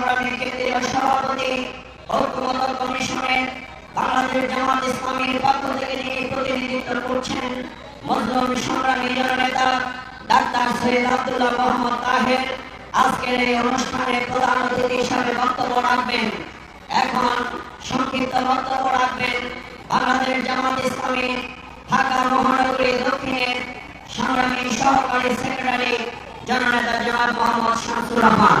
সংগ্রামী কেন্দ্রীয় সভাপতি ঐক্যমত কমিশনের বাংলাদেশ জামাত ইসলামীর পক্ষ থেকে যিনি প্রতিনিধিত্ব করছেন মজলুম সংগ্রামী জননেতা ডাক্তার সৈয়দ আব্দুল্লাহ মোহাম্মদ তাহের আজকের এই অনুষ্ঠানে প্রধান অতিথি হিসাবে বক্তব্য রাখবেন এখন সংক্ষিপ্ত বক্তব্য রাখবেন বাংলাদেশ জামাত ইসলামী ঢাকা মহানগরী দক্ষিণের সংগ্রামী সহকারী সেক্রেটারি জননেতা জনাব মোহাম্মদ শামসুর রহমান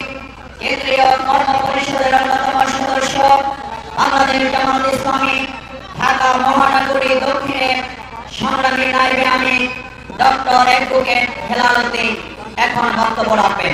কেন্দ্রীয় কর্ম পরিষদের অন্যতম সদস্য বাংলাদেশ জামাত ইসলামী, ঢাকা মহানগরী দক্ষিণে সংগ্রামী নাইবে আমি ডক্টর অ্যাডভোকেট হেলাল উদ্দিন। এখন বক্তব্য রাখবেন।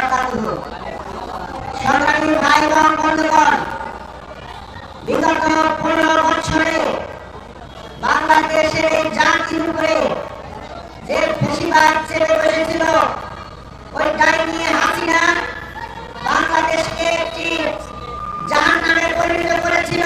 এবং বন্ধুগণ বিগত পনেরো বছরে বাংলাদেশের এই জাতির উপরে যে বেশিরভাগ চেপে বসেছিল ওই ডাইনি হাসিনা বাংলাদেশকে একটি জাহান নামে পরিণত করেছিল।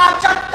পাঁচ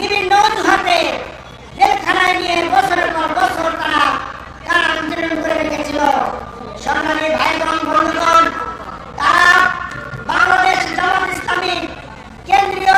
বিভিন্ন অজুহাতে জেলখানায় নিয়ে বছরের পর বছর তারা কারাগার করে রেখেছিল। সরকারি ভাই বোন বন্ধুগণ, তারা বাংলাদেশ জামাত ইসলামী কেন্দ্রীয়